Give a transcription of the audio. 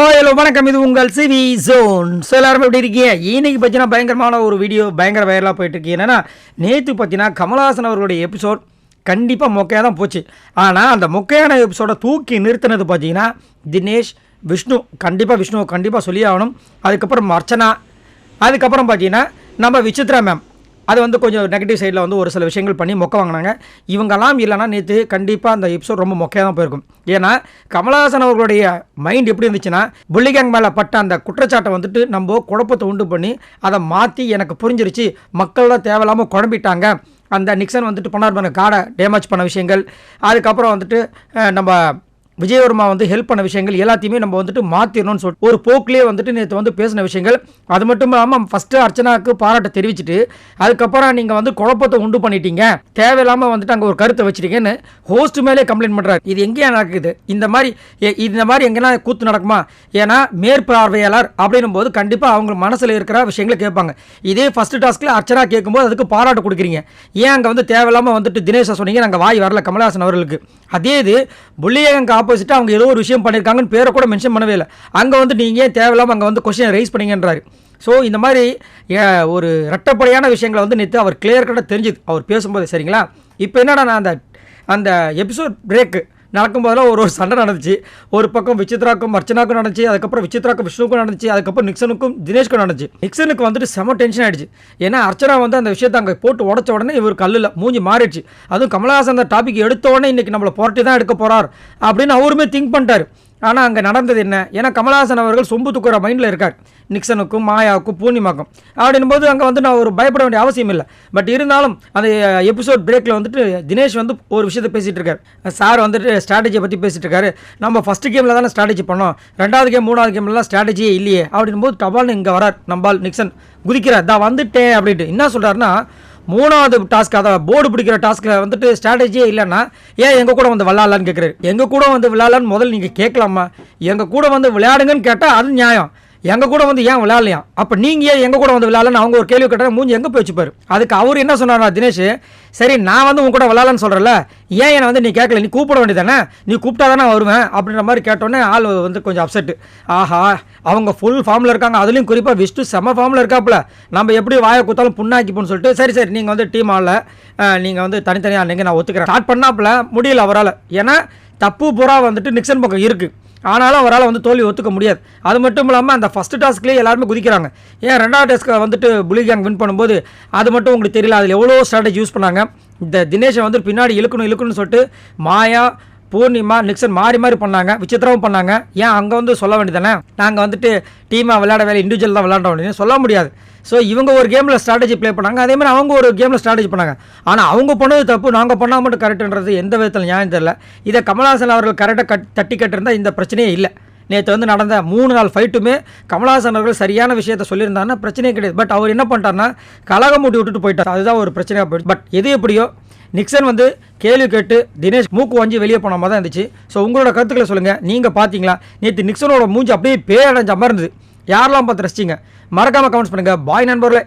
Hi hello வணக்கம். இது உங்கள் சிவி ஜோன். ஸோ எல்லாரும் எப்படி இருக்கீங்க? இன்னைக்கு பார்த்தீங்கன்னா பயங்கரமான ஒரு வீடியோ பயங்கர வைரலாக போயிட்டுருக்கு என்னென்னா என்னன்னா நேற்று பார்த்தீங்கன்னா கமல்ஹாசன் அவருடைய எபிசோட் கண்டிப்பாக மொக்கையாக தான் போச்சு. ஆனால் அந்த மொக்கையான எபிசோடை தூக்கி நிறுத்தினது பார்த்தீங்கன்னா தினேஷ் விஷ்ணு. கண்டிப்பாக விஷ்ணு கண்டிப்பாக சொல்லி ஆகணும். அதுக்கப்புறம் அர்ச்சனா. அதுக்கப்புறம் பார்த்தீங்கன்னா நம்ம விசித்ரா மேம் அது வந்து கொஞ்சம் நெகட்டிவ் சைடில் வந்து ஒரு சில விஷயங்கள் பண்ணி மொக்க வாங்கினாங்க. இவங்கெல்லாம் இல்லைன்னா நேற்று கண்டிப்பாக அந்த எபிசோட் ரொம்ப மொக்கையாக தான் போயிருக்கும். ஏன்னா கமலஹாசன் அவர்களுடைய மைண்ட் எப்படி இருந்துச்சுன்னா புள்ளிகேங் மேலே பட்ட அந்த குற்றச்சாட்டை வந்துட்டு நம்ம குழப்பத்தை உண்டு பண்ணி அதை மாற்றி எனக்கு புரிஞ்சிருச்சு. மக்கள்லாம் தேவையில்லாமல் குழம்பிட்டாங்க. அந்த நிக்சன் வந்துட்டு பண்ணார் பண்ண காடை டேமேஜ் பண்ண விஷயங்கள். அதுக்கப்புறம் வந்துட்டு நம்ம விஜயவர்மா வந்து ஹெல்ப் பண்ண விஷயங்கள் எல்லாத்தையுமே நம்ம வந்துட்டு மாற்றிடணும்னு சொல்லிட்டு ஒரு போக்கிலே வந்துட்டு நேற்று வந்து பேசின விஷயங்கள். அது மட்டும் இல்லாமல் ஃபஸ்ட்டு அர்ச்சனாவுக்கு பாராட்டை தெரிவிச்சிட்டு அதுக்கப்புறம் நீங்கள் வந்து குழப்பத்தை உண்டு பண்ணிட்டீங்க. தேவையில்லாமல் வந்துட்டு அங்கே ஒரு கருத்தை வச்சுட்டீங்கன்னு ஹோஸ்ட் மேலே கம்ப்ளைண்ட் பண்ணுறாரு இது எங்கேயா நடக்குது? இந்த மாதிரி எ- இந்த மாதிரி எங்கேனா கூத்து நடக்குமா? ஏன்னா மேற்பார்வையாளர் அப்படின்னும் போது கண்டிப்பாக அவங்க மனசில் இருக்கிற விஷயங்களை கேட்பாங்க. இதே ஃபஸ்ட்டு டாஸ்க்கில் அர்ச்சனா கேட்கும்போது அதுக்கு பாராட்டு கொடுக்குறீங்க. ஏன் அங்கே வந்து தேவையில்லாமல் வந்துட்டு தினேஷை சொன்னீங்க? நாங்கள் வாய் வரல கமல்ஹாசன் அவர்களுக்கு. அதே இது புள்ளியகம் காப்ப ஆப்போசிட்டாக அவங்க ஏதோ ஒரு விஷயம் பண்ணியிருக்காங்கன்னு பேரை கூட மென்ஷன் பண்ணவே இல்லை. அங்கே வந்து நீங்கள் ஏன் தேவையில்லாமல் அங்கே வந்து கொஷின் ரைஸ் பண்ணீங்கன்றாரு. ஸோ இந்த மாதிரி ஒரு ரெட்டப்படையான விஷயங்களை வந்து நேற்று அவர் கிளியர் கட்டாக தெரிஞ்சுது. அவர் பேசும்போது சரிங்களா? இப்போ என்னடா நான் அந்த அந்த எபிசோட் பிரேக்கு நடக்கும்போதெல்லாம் ஒரு ஒரு சண்டை நடந்துச்சு. ஒரு பக்கம் விசித்ராக்கும் அர்ச்சனாக்கும் நடந்துச்சு அதுக்கப்புறம் விசித்ராக்கும் விஷ்ணுக்கும் நடந்துச்சு அதுக்கப்புறம் நிக்சனுக்கும் தினேஷ்க்கும் நடந்துச்சு. நிக்சனுக்கு வந்துட்டு செம டென்ஷன் ஆயிடுச்சு. ஏன்னா அர்ச்சனா வந்து அந்த விஷயத்தை அங்கே போட்டு உடச்ச உடனே இவர் கல்லில் மூஞ்சி மாறிடுச்சு. அதுவும் கமலஹாசன் அந்த டாபிக் எடுத்த உடனே இன்னைக்கு நம்மளை புரட்டி தான் எடுக்க போறார் அப்படின்னு அவருமே திங்க் பண்ணிட்டாரு. ஆனால் அங்கே நடந்தது என்ன? ஏன்னா கமலஹாசன் அவர்கள் சொம்பு தூக்குற மைண்டில் இருக்கார். நிக்சனுக்கும் மாயாவுக்கும் பூர்ணிமாக்கும். அப்படின்னும் போது அங்கே வந்து நான் ஒரு பயப்பட வேண்டிய அவசியம் இல்லை. பட் இருந்தாலும் அந்த எபிசோட் பிரேக்கில் வந்துட்டு தினேஷ் வந்து ஒரு விஷயத்தை பேசிகிட்டு இருக்காரு. சார் வந்துட்டு ஸ்ட்ராட்டஜியை பற்றி பேசிகிட்டு இருக்காரு. நம்ம ஃபஸ்ட்டு கேமில் தானே ஸ்ட்ராட்டஜி பண்ணோம். ரெண்டாவது கேம் மூணாவது கேம்லாம் ஸ்ட்ராட்டஜியே இல்லையே. அப்படின்னும் போது டபால்னு இங்கே வரார். நம்பால் நிக்சன் குதிக்கிறார். தான் வந்துட்டேன் அப்படின்ட்டு. என்ன சொல்கிறாருன்னா மூணாவது டாஸ்க் அதை போர்டு பிடிக்கிற டாஸ்க்கில் வந்துட்டு ஸ்ட்ராட்டஜியே இல்லைன்னா ஏன் எங்கள் கூட வந்து விளாட்லான்னு கேட்குறாரு எங்கள் கூட வந்து விளாட்லான்னு முதல்ல நீங்கள் கேட்கலாமா? எங்கள் கூட வந்து விளையாடுங்கன்னு கேட்டால் அது நியாயம். எங்கள் கூட வந்து ஏன் விளையாடலையா? அப்போ நீங்கள் ஏன் எங்கள் கூட வந்து விளையாடலன்னு அவங்க ஒரு கேள்வி கேட்டால் மூஞ்சி எங்கே போய் வச்சுப்பாரு அதுக்கு அவர் என்ன சொன்னார்னா தினேஷ் சரி நான் வந்து உங்க கூட விளையாடலன்னு சொல்கிறல ஏன் என்னை வந்து நீ கேட்கல? நீ கூப்பிட வேண்டியதானே நீ கூப்பிட்டா தானே நான் வருவேன் அப்படின்ற மாதிரி கேட்டோன்னே ஆள் வந்து கொஞ்சம் அப்செட்டு ஆஹா அவங்க ஃபுல் ஃபார்மில் இருக்காங்க. அதுலேயும் குறிப்பாக விஷ்ணு செம ஃபார்மில் இருக்காப்புல. நம்ம எப்படி வாயை குத்தாலும் புண்ணாக்கிப்போன்னு சொல்லிட்டு சரி சரி நீங்கள் வந்து டீம் ஆடல நீங்கள் வந்து தனித்தனியாக நீங்கள் நான் ஒத்துக்கிறேன். ஸ்டார்ட் பண்ணாப்புல முடியல அவரால். ஏன்னா தப்பு புறா வந்துட்டு நிக்சன் பக்கம் இருக்குது ஆனாலும் அவரால் வந்து தோல்வி ஒத்துக்க முடியாது. அது மட்டும் இல்லாமல் அந்த ஃபஸ்ட்டு டாஸ்க்லேயே எல்லாருமே குதிக்கிறாங்க. ஏன் ரெண்டாவது டாஸ்க்கு வந்துட்டு புலிகேங் வின் பண்ணும்போது அது மட்டும் உங்களுக்கு தெரியல. அதில் எவ்வளோ ஸ்ட்ராட்டஜி யூஸ் பண்ணாங்க. இந்த தினேஷை வந்து பின்னாடி இழுக்கணும் இழுக்கணும்னு சொல்லிட்டு மாயா பூர்ணிமா நிக்சன் மாறி மாறி பண்ணாங்க விசித்திரமும் பண்ணாங்க. ஏன் அங்கே வந்து சொல்ல வேண்டியதானே நாங்கள் வந்துட்டு டீமாக விளையாட வேலை இண்டிவிஜுவல் தான் விளையாட வேண்டியது சொல்ல முடியாது. ஸோ இவங்க ஒரு கேமில் ஸ்ட்ராட்டஜி ப்ளே பண்ணாங்க. அதே மாதிரி அவங்க ஒரு கேமில் ஸ்ட்ராட்டஜி பண்ணாங்க. ஆனால் அவங்க பண்ணது தப்பு நாங்கள் பண்ணால் மட்டும் கரெக்டுன்றது எந்த விதத்தில் நியாயம் தெரியல. இதை கமல்ஹாசன் அவர்கள் கரெக்டாக கட் தட்டி கட்டிருந்தால் இந்த பிரச்சனையே இல்லை. நேற்று வந்து நடந்த மூணு நாள் ஃபைட்டுமே கமல்ஹாசன் அவர்கள் சரியான விஷயத்த சொல்லியிருந்தாருன்னா பிரச்சனையே கிடையாது. பட் அவர் என்ன பண்ணிட்டார்னா கலகம் மூட்டி விட்டுட்டு போயிட்டார். அதுதான் ஒரு பிரச்சனையாக போயிடுச்சு. பட் எது எப்படியோ நிக்சன் வந்து கேள்வி கேட்டு தினேஷ் மூக்கு வாஞ்சி வெளியே போன மாதிரி தான் இருந்துச்சு. ஸோ உங்களோட கருத்துக்களை சொல்லுங்கள் நீங்கள் பார்த்தீங்களா நேற்று நிக்சனோட மூஞ்சி அப்படியே பேரடைஞ்ச மாதிரி இருந்தது. யாரெல்லாம் பார்த்து ரசிச்சிங்க? மறக்காமல் கமெண்ட்ஸ் பண்ணுங்கள் பாய் நண்பர்களே.